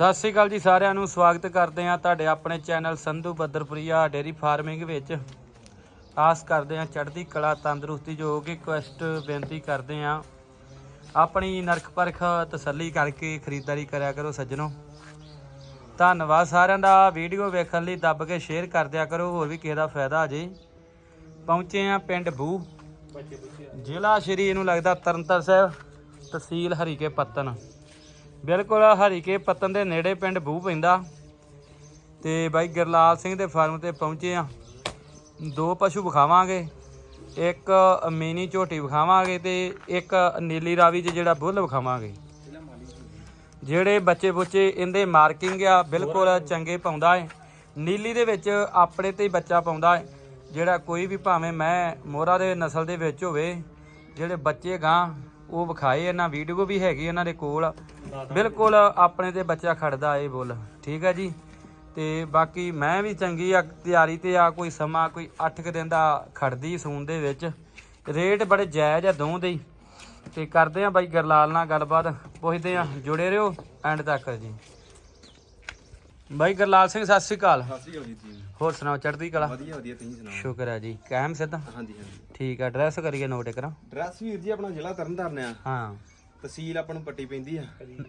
ਸਤਿ ਸ੍ਰੀ ਅਕਾਲ ਜੀ ਸਾਰਿਆਂ ਨੂੰ, ਸਵਾਗਤ ਕਰਦੇ ਹਾਂ ਤੁਹਾਡੇ ਆਪਣੇ channel Sandhu Baddarpuria dairy farming ਵਿੱਚ। ਆਸ ਕਰਦੇ ਹਾਂ ਚੜ੍ਹਦੀ ਕਲਾ, ਤੰਦਰੁਸਤੀ ਜੋ ਕਿ ਕੁਐਸਟ ਬੇਨਤੀ ਕਰਦੇ ਹਾਂ। ਆਪਣੀ ਨਰਖ ਪਰਖ ਤਸੱਲੀ ਕਰਕੇ ਖਰੀਦਦਾਰੀ ਕਰਿਆ ਕਰੋ ਸੱਜਣੋ। ਧੰਨਵਾਦ ਸਾਰਿਆਂ ਦਾ, ਵੀਡੀਓ ਵੇਖਣ ਲਈ ਦੱਬ ਕੇ ਸ਼ੇਅਰ ਕਰ ਦਿਆ ਕਰੋ, ਹੋਰ ਵੀ ਕਿਸੇ ਦਾ ਫਾਇਦਾ ਆ ਜੇ। ਪਹੁੰਚੇ ਆ ਪਿੰਡ ਬੂ। ਜ਼ਿਲ੍ਹਾ ਸ਼੍ਰੀ, ਇਹਨੂੰ ਲੱਗਦਾ ਤਰਨਤਾਰਨ ਸਾਹਿਬ, ਤਹਿਸੀਲ ਹਰੀਕੇ ਪੱਤਨ ਬਿਲਕੁਲ, ਹਰੀਕੇ ਪੱਤਨ ਦੇ ਨੇੜੇ ਪਿੰਡ ਬੂ ਪੈਂਦਾ ਤੇ ਬਾਈ ਗੁਰਲਾਲ ਸਿੰਘ ਦੇ ਫਾਰਮ ਤੇ ਪਹੁੰਚੇ ਆ। ਦੋ ਪਸ਼ੂ ਵਿਖਾਵਾਂਗੇ, ਇੱਕ ਮੀਨੀ ਝੋਟੀ ਵਿਖਾਵਾਂਗੇ ਤੇ ਇੱਕ ਨੀਲੀ ਰਾਵੀ 'ਚ ਜਿਹੜਾ ਬੁੱਲ ਵਿਖਾਵਾਂਗੇ। ਜਿਹੜੇ ਬੱਚੇ ਬੁੱਚੇ ਇਹਦੇ ਮਾਰਕਿੰਗ ਆ, ਬਿਲਕੁਲ ਚੰਗੇ ਪਾਉਂਦਾ ਹੈ ਨੀਲੀ ਦੇ ਵਿੱਚ ਆਪਣੇ ਤੇ ਬੱਚਾ ਪਾਉਂਦਾ ਹੈ ਜਿਹੜਾ ਕੋਈ ਵੀ ਭਾਵੇਂ ਮੈਂ ਮੋਹਰਾ ਦੇ ਨਸਲ ਦੇ ਵਿੱਚ ਹੋਵੇ, ਜਿਹੜੇ ਬੱਚੇ ਗਾਂ ਉਹ ਵਿਖਾਏ ਇਹਨਾਂ ਵੀਡੀਓ ਵੀ ਹੈਗੀ ਇਹਨਾਂ ਦੇ ਕੋਲ। ਬਿਲਕੁਲ ਆਪਣੇ ਤੇ ਬੱਚਾ ਖੜਦਾ ਏ ਬੁੱਲ। ਠੀਕ ਹੈ ਜੀ? ਤੇ ਬਾਕੀ ਮੈਂ ਵੀ ਚੰਗੀ ਆ ਤਿਆਰੀ ਤੇ ਆ ਕੋਈ ਸਮਾਂ ਕੋਈ 8 ਕੁ ਦਿਨ ਦਾ ਖੜਦੀ ਸੂਨ ਦੇ ਵਿੱਚ। ਰੇਟ ਬੜੇ ਜਾਇਜ਼ ਆ ਦੋਵਾਂ ਦੇ ਹੀ। ਤੇ ਕਰਦੇ ਆ ਬਾਈ ਗਰਲਾਲ ਨਾਲ ਗੱਲਬਾਤ। ਪੁੱਛਦੇ ਆ ਜੁੜੇ ਰਹੋ ਐਂਡ ਤੱਕ ਜੀ। ਬਾਈ ਗਰਲਾਲ ਸਿੰਘ ਸਤਿ ਸ੍ਰੀ ਅਕਾਲ। ਸਤਿ ਸ਼੍ਰੀ ਅਕਾਲ ਜੀ ਜੀ ਹੋਰ ਸੁਣਾਓ ਚੜ੍ਹਦੀ ਕਲਾ? ਵਧੀਆ ਵਧੀਆ ਤੁਸੀਂ ਸੁਣਾਓ? ਸ਼ੁਕਰ ਹੈ ਜੀ। ਕਾਇਮ ਸਿੱਧਾ ਹਾਂਜੀ ਹਾਂਜੀ। ਠੀਕ ਆ ਐਡਰੈਸ ਕਰੀਏ ਨੋਟ ਕਰਾਂ ਡਰੈਸ ਵੀਰ ਜੀ ਆਪਣਾ ਜ਼ਿਲ੍ਹਾ ਤਰਨਤਾਰਨ ਆ। ਹਾਂ। ਤਹਿਸੀਲ ਆਪਾਂ ਨੂੰ ਪੱਟੀ ਪੈਂਦੀ ਆ।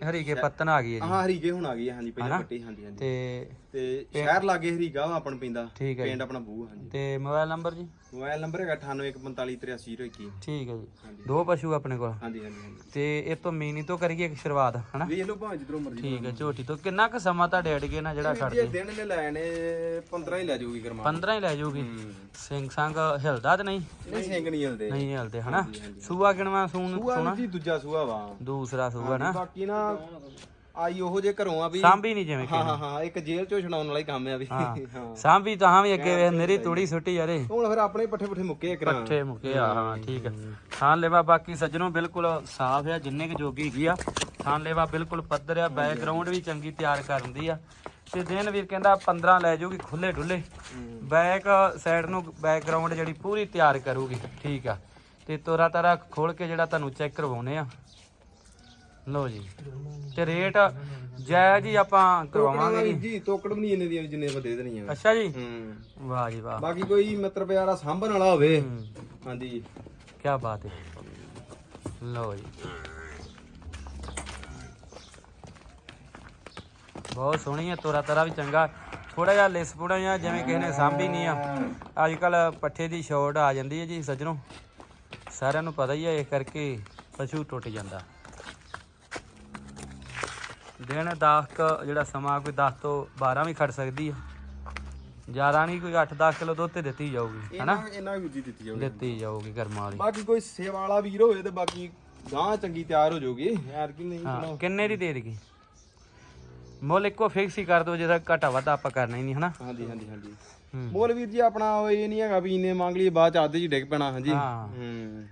ਹਰੀਕੇ ਪੱਤਨ ਆ ਗਈ ਹੈ ਜੀ। ਹਾਂ ਹਰੀਕੇ ਹੁਣ ਆ ਗਈ ਆ ਹਾਂਜੀ? ਪਹਿਲਾਂ ਪੱਟੀ ਹਾਂਜੀ ਹਾਂਜੀ। ਤੇ ਤੇ ਸ਼ਹਿਰ ਲਾਗੇ ਹਰੀਕਾ ਆਪਾਂ ਨੂੰ ਪੈਂਦਾ ਹੈ। ਪਿੰਡ ਆਪਣਾ ਬੂ ਹਾਂਜੀ। ਤੇ ਮੋਬਾਈਲ ਨੰਬਰ ਜੀ? ਮੋਬਾਈਲ ਨੰਬਰ ਹੈਗਾ 9845438021 ਠੀਕ ਹੈ ਜੀ। ਦੋ ਪਸ਼ੂ ਆਪਣੇ ਕੋਲ। ਹਾਂਜੀ ਹਾਂਜੀ ਹਾਂਜੀ। ਤੇ ਇਹ ਤੋਂ ਮੀਨੀ ਤੋਂ ਕਰੀਏ ਇੱਕ ਸ਼ੁਰੂਆਤ ਹਨਾ? ਵੇਖ ਲਓ ਭਾਵੇਂ ਜਿੱਧਰੋਂ ਮਰਜ਼ੀ ਠੀਕ ਹੈ ਝੋਟੀ ਤੋਂ। ਕਿੰਨਾ ਕੁ ਸਮਾਂ ਤੁਹਾਡੇ ਅੜਗੇ ਨਾਲ ਜਿਹੜਾ ਜੀ ਇਹ ਦਿਨ ਨੇ ਲੈਣੇ 15 ਹੀ ਲੈ ਜਾਊਗੀ ਕਰਮਾ। 15 ਹੀ ਲੈ ਜਾਊਗੀ। ਸਿੰਘ ਸੰਗ ਹਿਲਦਾ ਤੇ ਨਹੀਂ? ਨਹੀਂ ਸਿੰਘ ਨਹੀਂ ਹਲਦੇ। ਨਹੀਂ ਹਿਲਦੇ ਹਨਾ? ਸੂਆ ਕਿਣਵਾ ਸੂਨ ਸੂਆ ਜੀ ਦੂਜਾ ਸੂਆ ਵਾ। ਦੂਸਰਾ ਸੂਆ ਨਾ। ਬਾਕੀ ਨਾ ਆਈ ਉਹੋ ਜੇ ਘਰੋਂ ਆ ਵੀ। ਸਾਂਭੀ ਨਹੀਂ ਜਿਵੇਂ ਹਾਂ ਹਾਂ ਹਾਂ ਇੱਕ ਜੇਲ੍ਹ ਚੋਂ ਛਡਾਉਣ ਵਾਲਾ ਹੀ ਕੰਮ ਆ ਵੀ। ਹਾਂ। ਸਾਂਭੀ ਤਾਂ ਵੀ ਅੱਗੇ ਵੇਖ ਮੇਰੀ ਤੂੜੀ ਸੁੱਟੀ ਯਾਰੇ ਹੁਣ ਫਿਰ ਆਪਣੇ ਪੱਠੇ ਪੁੱਠੇ ਮੁੱਕੇ ਇੱਕ ਪੱਠੇ ਮੁਕੇ ਆ ਹਾਂ ਠੀਕ ਥਾਂ ਲੈਵਾ ਬਾਕੀ ਸੱਜਣੋਂ ਬਿਲਕੁਲ ਸਾਫ਼ ਆ ਜਿੰਨੇ ਕੁ ਜੋਗੀ ਹੈਗੀ ਆ। ਥਾਂ ਲੈਵਾ ਬਿਲਕੁਲ ਪੱਧਰ ਆ ਬੈਕਗ੍ਰਾਉਂਡ ਵੀ ਚੰਗੀ ਤਿਆਰ ਕਰਨ ਦੀ ਆ। ਤੇ ਦਿਨ ਵੀਰ ਕਹਿੰਦਾ 15 ਲੈ ਜਾਊਗੀ ਖੁੱਲੇ ਡੁੱਲੇ ਬੈਕ ਸਾਈਡ ਨੂੰ ਬੈਕਗ੍ਰਾਉਂਡ ਜਿਹੜੀ ਪੂਰੀ ਤਿਆਰ ਕਰੂਗੀ ਠੀਕ ਆ। ਤੇ ਤੋਰਾ ਤਾਰਾ ਖੋਲ ਕੇ ਜਿਹੜਾ ਤੁਹਾਨੂੰ ਚੈੱਕ ਕਰਵਾਉਨੇ ਆ। ਲਓ ਜੀ। ਤੇ ਰੇਟ ਜਾਇਜ਼ ਹੀ ਆਪਾਂ ਕਰਵਾਵਾਂਗੇ ਜੀ। ਜੀ ਤੋਕੜ ਵੀ ਨਹੀਂ ਇਹਨੇ ਦੀਆਂ ਜਿੰਨੇ ਆਪਾਂ ਦੇ ਦੇਣੀਆਂ ਅੱਛਾ ਜੀ? ਹੂੰ। ਵਾਹ ਜੀ ਵਾਹ। ਬਾਕੀ ਕੋਈ ਮਿੱਤਰ ਪਿਆਰਾ ਸਾਂਭਣ ਵਾਲਾ ਹੋਵੇ। ਹਾਂਜੀ। ਕੀ ਬਾਤ ਹੈ। ਲਓ ਜੀ। ਬਹੁਤ ਸੋਹਣੀ ਹੈ ਤੋਰਾ ਤਰਾ ਵੀ ਚੰਗਾ। ਥੋੜਾ ਜਿਹਾ ਲਿਸ ਪੂੜਾ ਜਿਹਾ ਜਿਵੇਂ ਕਿਸੇ ਨੇ ਸਾਂਭੀ ਨਹੀਂ ਆ। ਅੱਜ ਕੱਲ ਪੱਠੇ ਦੀ ਸ਼ਾਰਟ ਆ ਜਾਂਦੀ ਹੈ ਜੀ ਸੱਜਣੋ। ਸਾਰਿਆਂ ਨੂੰ ਪਤਾ ਹੀ ਹੈ ਇਹ ਕਰਕੇ ਪਸ਼ੂ ਟੁੱਟ ਜਾਂਦਾ। ਦਿਨ 10 ਕੁ ਜਿਹੜਾ ਸਮਾਂ ਕੋਈ 10 ਤੋਂ 12 ਵੀ ਖੜ ਸਕਦੀ ਹੈ ਜ਼ਿਆਦਾ ਨਹੀਂ ਕੋਈ 8-10 ਕਿਲੋ ਦੁੱਧ ਤੇ ਦਿੱਤੀ ਜਾਊਗੀ ਹਨਾ? ਇਹਨਾਂ ਇਹਨਾਂ ਵੀ ਜੀ ਦਿੱਤੀ ਜਾਊਗੀ। ਦਿੱਤੀ ਜਾਊਗੀ ਕਰਮਾਂ ਵਾਲੀ। ਬਾਕੀ ਕੋਈ ਸੇਵਾ ਵਾਲਾ ਵੀਰ ਹੋਵੇ ਤੇ ਬਾਕੀ ਗਾਂ ਚੰਗੀ ਤਿਆਰ ਹੋ ਜਾਊਗੀ। ਯਾਰ ਕਿ ਨਹੀਂ ਕਿੰਨੇ ਦੀ ਦੇ ਦੇਗੀ ਮੁੱਲ ਇੱਕੋ ਫਿਕਸ ਹੀ ਕਰ ਦੋ ਜਿਹਦਾ ਘਟਾ ਵਾਧਾ ਆਪਾਂ ਕਰਨਾ ਹੀ ਨਹੀਂ ਹਨਾ? ਹਾਂਜੀ ਹਾਂਜੀ ਹਾਂਜੀ। ਮੋਲ ਵੀਰ ਜੀ ਆਪਣਾ ਇਹ ਨਹੀਂ ਹੈਗਾ ਵੀ ਇੰਨੇ ਮੰਗ ਲਈ ਬਾਅਦ ਚ ਆਦੇ ਜੀ ਡਿੱਗ ਪੈਣਾ ਹਾਂਜੀ। ਹਾਂ। ਹੂੰ।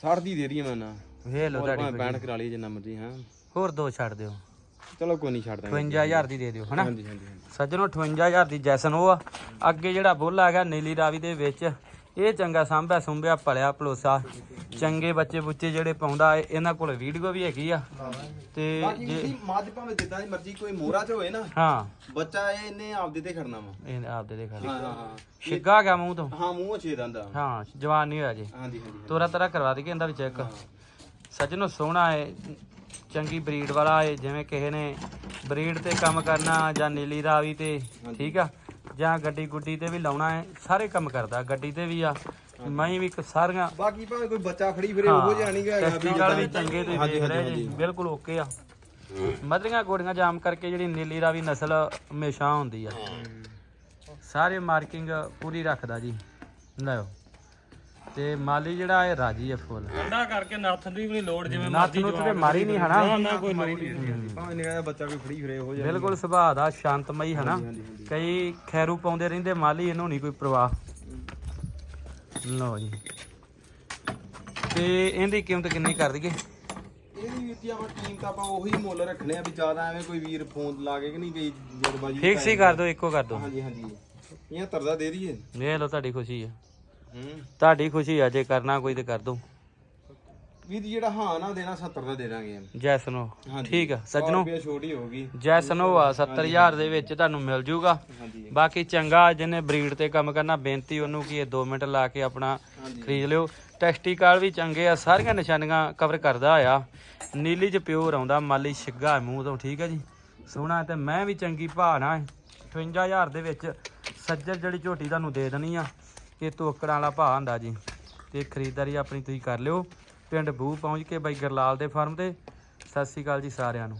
60 ਦੀ ਦੇ ਰਹੀ ਮੈਂ ਨਾ। ਵੇ ਲੋ ਤੁਹਾਡੀ 65 ਕਰਾ ਲਈ ਜਿੰਨਾ ਮਰਜ਼ੀ ਹਾਂ। ਹੋਰ ਦੋ ਛੱਡ ਦਿਓ। ਚਲੋ ਕੋਈ ਨਹੀਂ ਛੱਡ ਦਾਂਗੇ। 58000 ਦੀ ਦੇ ਦਿਓ ਹਨਾ? ਹਾਂਜੀ ਹਾਂਜੀ ਹਾਂਜੀ। ਸੱਜਣੋ 58000 ਦੀ ਜੈਸਨ ਉਹ ਆ। ਅੱਗੇ ਜਿਹੜਾ ਬੁੱਲ ਆ ਗਿਆ ਨੀਲੀ ਰਾਵੀ ਦੇ ਵਿੱਚ ਇਹ ਚੰਗਾ ਸਾਂਭਿਆ ਸੁੰਭਿਆ ਪਲਿਆ ਪਲੋਸਾ ਚੰਗੇ ਬੱਚੇ ਬੁੱਚੇ ਜਿਹੜੇ ਪਾਉਂਦਾ ਏ, ਇਹਨਾਂ ਕੋਲ ਵੀਡੀਓ ਵੀ ਹੈਗੀ ਆ। ਤੇ ਬਾਕੀ ਜੀ ਮੱਝ ਭਾਵੇਂ ਜਿੱਦਾਂ ਦੀ ਮਰਜ਼ੀ ਕੋਈ ਮੋਹਰਾ ਚ ਹੋਵੇ ਨਾ ਹਾਂ। ਬੱਚਾ ਇਹ ਇਹਨੇ ਆਪਦੇ ਤੇ ਖੜਨਾ ਵਾ। ਇਹ ਆਪਦੇ ਦੇ ਖਾ ਹਾਂ ਹਾਂ ਹਾਂ। ਛਿੱਗਾ ਗਿਆ ਮੂੰਹ ਤੋਂ? ਹਾਂ ਮੂੰਹ ਛੇ ਦੰਦਾ ਹਾਂ ਜਵਾਨ ਨਹੀਂ ਹੋਇਆ ਜੇ। ਹਾਂਜੀ ਹਾਂਜੀ ਤੋਰਾ ਤਰਾ ਕਰਵਾ ਦੇ ਇਹਦਾ ਵੀ ਚੈੱਕ। ਸੱਜਣੋ ਸੋਹਣਾ ਏ ਚੰਗੀ ਬਰੀਡ ਵਾਲਾ ਏ ਜਿਵੇਂ ਕਿਸੇ ਨੇ ਬਰੀਡ ਤੇ ਕੰਮ ਕਰਨਾ ਜਾਂ ਨੀਲੀ ਰਾਵੀ ਤੇ ਠੀਕ ਆ? ਜਾਂ ਗੱਡੀ ਗੁੱਡੀ ਤੇ ਵੀ ਲਾਉਣਾ ਹੈ ਸਾਰੇ ਕੰਮ ਕਰਦਾ ਗੱਡੀ ਤੇ ਵੀ ਆ ਮੈਂ ਵੀ ਸਾਰੀਆਂ ਬਾਕੀ ਭਾਵੇਂ ਕੋਈ ਬੱਚਾ ਫੜੀ ਫਿਰੇ ਉਹੋ ਜਿਹਾ ਨਹੀਂ ਹੈਗਾ ਵੀ ਟੈਸਟੀਕਲ ਵੀ ਚੰਗੇ ਤੁਸੀਂ ਦੇਖ ਰਹੇ ਜੀ ਬਿਲਕੁਲ ਓਕੇ ਆ। ਮਧਰੀਆਂ ਗੋੜੀਆਂ ਜਾਮ ਕਰਕੇ ਜਿਹੜੀ ਨੀਲੀ ਰਾਵੀ ਨਸਲ ਹਮੇਸ਼ਾ ਹੁੰਦੀ ਆ। ਸਾਰੇ ਮਾਰਕਿੰਗ ਪੂਰੀ ਰੱਖਦਾ ਜੀ। ਲਓ ਤੇ ਮਾਲੀ ਜਿਹੜਾ ਇਹ ਰਾਜੀ ਆ ਫੁੱਲ। ਠੰਡਾ ਕਰਕੇ ਨੱਥ ਦੀ ਵੀ ਲੋੜ ਜਿਵੇਂ ਨੱਥ ਨੂੰ ਤੇ ਮਾਰੀ ਨਹੀਂ ਹਨਾ? ਨਾ ਕੋਈ ਲੋੜ ਨਹੀਂ। ਭਾਵੇਂ ਨਿਕਾ ਬੱਚਾ ਕੋਈ ਫੜੀ ਫਿਰੇ ਉਹੋ ਜਿਹਾ ਬਿਲਕੁਲ ਸੁਭਾਅ ਦਾ ਸ਼ਾਂਤਮਈ ਹਨਾ? ਕਈ ਖੈਰੂ ਪਾਉਂਦੇ ਰਹਿੰਦੇ ਮਾਲੀ ਇਹਨੂੰ ਨਹੀਂ ਕੋਈ ਪ੍ਰਵਾਹ। ਲਓ ਜੀ। ਤੇ ਇਹਦੀ ਕੀਮਤ ਕਿੰਨੀ ਕਰ ਦਈਏ? ਇਹਦੀ ਜੀ ਆਪਾਂ ਟੀਮ ਤਾਂ ਆਪਾਂ ਉਹੀ ਮੁੱਲ ਰੱਖਣੇ ਆ ਵੀ ਜ਼ਿਆਦਾ ਐਵੇਂ ਕੋਈ ਵੀਰ ਫੋਨ ਲਾ ਕੇ ਕਿ ਨਹੀਂ ਗਈ ਜਲਬਾਜੀ ਫਿਕਸ ਹੀ ਕਰ ਦਿਓ ਇੱਕੋ ਕਰ ਦਿਓ। ਹਾਂਜੀ ਹਾਂਜੀ। ਇਹ ਤਰਦਾ ਦੇ ਦਈਏ। ਵੇਖ ਲਓ ਤੁਹਾਡੀ ਖੁਸ਼ੀ ਆ। ਹੂੰ ਤੁਹਾਡੀ ਖੁਸ਼ੀ ਆ ਜੇ ਕਰਨਾ ਕੋਈ ਤੇ ਕਰ ਦੋ। ਵੀਰ ਜਿਹੜਾ ਹਾਂ ਨਾ ਦੇਣਾ 70 ਦਾ ਦੇ ਦਾਂਗੇ ਜੈਸਨੋ ਠੀਕ ਆ 100 ਸੱਜਣੋ ਛੋਟੀ ਜੈਸਨੋ ਆ 70000 ਦੇ ਵਿੱਚ ਤੁਹਾਨੂੰ ਮਿਲ ਜੂਗਾ। ਬਾਕੀ ਚੰਗਾ ਜਿਹਨੇ ਬਰੀਡ ਤੇ ਕੰਮ ਕਰਨਾ ਬੇਨਤੀ ਉਹਨੂੰ ਕੀ ਇਹ 2 ਮਿੰਟ ਲਾ ਕੇ ਆਪਣਾ ਖਰੀਦ ਲਿਓ। ਟੈਸਟੀਕਲ ਵੀ ਚੰਗੇ ਆ ਸਾਰੀਆਂ ਨਿਸ਼ਾਨੀਆਂ ਕਵਰ ਕਰਦਾ ਆ। ਨੀਲੀ ਚ ਪਿਓਰ ਆਉਂਦਾ ਮਾਲੀ ਛਿੱਗਾ ਮੂੰਹ ਤੋਂ ਠੀਕ ਹੈ ਜੀ। ਸੋਹਣਾ ਤੇ ਮੈਂ ਵੀ ਚੰਗੀ ਨਾ 58000 ਦੇ ਵਿੱਚ ਸੱਜਰ ਜਿਹੜੀ ਝੋਟੀ ਤੁਹਾਨੂੰ ਦੇ ਦੇਣੀ ਆ। ਇਹ ਤੋਕੜਾਂ ਵਾਲਾ ਭਾਅ ਹੁੰਦਾ ਜੀ। ਤੇ ਖਰੀਦਦਾਰੀ ਆਪਣੀ ਤੁਸੀਂ ਕਰ ਲਿਓ। ਪਿੰਡ ਬੂ ਪਹੁੰਚ ਕੇ ਬਾਈ ਗਰਲਾਲ ਦੇ ਫਾਰਮ ਤੇ। ਸਤਿ ਸ਼੍ਰੀ ਅਕਾਲ ਜੀ ਸਾਰਿਆਂ ਨੂੰ।